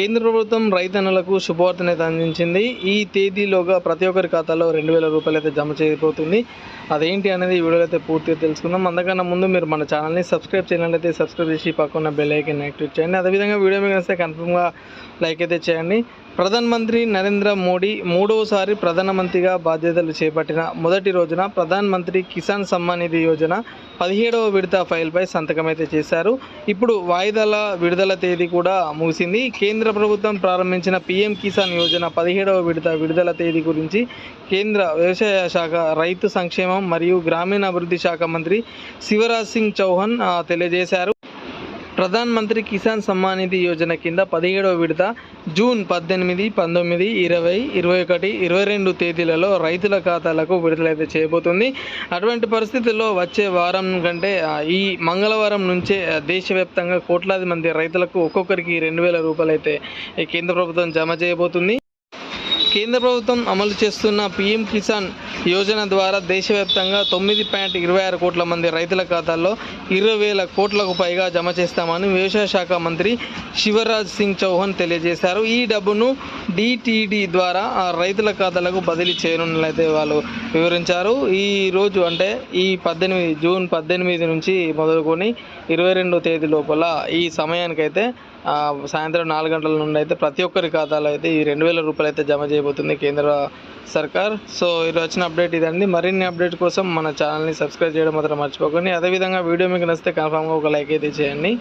కేంద్ర ప్రభుత్వం రైతన్నలకు శుభవార్తనైతే అందించింది. ఈ తేదీలోగా ప్రతి ఒక్కరి ఖాతాలో రెండు వేల రూపాయలు అయితే జమ చేయబోతుంది. అదేంటి అనేది ఈ వీడియోలో అయితే పూర్తిగా తెలుసుకుందాం. అందుకన్నా ముందు మీరు మన ఛానల్ని సబ్స్క్రైబ్ చేయాలంటే సబ్స్క్రైబ్ చేసి పక్కన బెల్ ఐకన్ యాక్టివేట్ చేయండి. అదేవిధంగా వీడియో మీకు వస్తే కన్ఫర్మ్గా లైక్ అయితే చేయండి. ప్రధానమంత్రి నరేంద్ర మోడీ మూడవసారి ప్రధానమంత్రిగా బాధ్యతలు చేపట్టిన మొదటి రోజున ప్రధానమంత్రి కిసాన్ సమ్మాన్ నిధి యోజన పదిహేడవ విడత ఫైల్పై సంతకం అయితే చేశారు. ఇప్పుడు వాయిదాల విడుదల తేదీ కూడా ముగిసింది. కేంద్ర ప్రభుత్వం ప్రారంభించిన పీఎం కిసాన్ యోజన పదిహేడవ విడత విడుదల తేదీ గురించి కేంద్ర వ్యవసాయ శాఖ రైతు సంక్షేమం మరియు గ్రామీణాభివృద్ధి శాఖ మంత్రి శివరాజ్ సింగ్ చౌహాన్ తెలియజేశారు. ప్రధాన్ మంత్రి కిసాన్ సమ్మాన్ నిధి యోజన కింద పదిహేడవ విడత జూన్ పద్దెనిమిది పంతొమ్మిది ఇరవై ఇరవై ఒకటి ఇరవై రెండు తేదీలలో రైతుల ఖాతాలకు విడుదలైతే చేయబోతుంది. అటువంటి పరిస్థితుల్లో వచ్చే వారం కంటే ఈ మంగళవారం నుంచే దేశవ్యాప్తంగా కోట్లాది మంది రైతులకు ఒక్కొక్కరికి రెండు వేల రూపాయలు అయితే ఈ కేంద్ర ప్రభుత్వం జమ చేయబోతుంది. కేంద్ర ప్రభుత్వం అమలు చేస్తున్న పీఎం కిసాన్ యోజన ద్వారా దేశవ్యాప్తంగా తొమ్మిది పాయింట్ ఇరవై ఆరు కోట్ల మంది రైతుల ఖాతాల్లో ఇరవై వేల కోట్లకు పైగా జమ చేస్తామని వ్యవసాయ శాఖ మంత్రి శివరాజ్ సింగ్ చౌహాన్ తెలియజేశారు. ఈ డబ్బును డిటిడి ద్వారా ఆ రైతుల ఖాతాలకు బదిలీ చేయనున్నట్లయితే వాళ్ళు వివరించారు. ఈ రోజు అంటే ఈ పద్దెనిమిది జూన్ పద్దెనిమిది నుంచి మొదలుకొని ఇరవై రెండో తేదీ లోపల ఈ సమయానికైతే సాయంత్రం నాలుగు గంటల నుండి అయితే ప్రతి ఒక్కరి ఖాతాలో అయితే ఈ రెండు వేల రూపాయలు అయితే జమ చేయబోతుంది కేంద్ర సర్కార్. సో ఈరోజు వచ్చిన అప్డేట్ ఇదండి. మరిన్ని అప్డేట్ కోసం మన ఛానల్ని సబ్స్క్రైబ్ చేయడం మాత్రం మర్చిపోకండి. అదేవిధంగా వీడియో మీకు నచ్చితే కన్ఫామ్గా ఒక లైక్ అయితే చేయండి.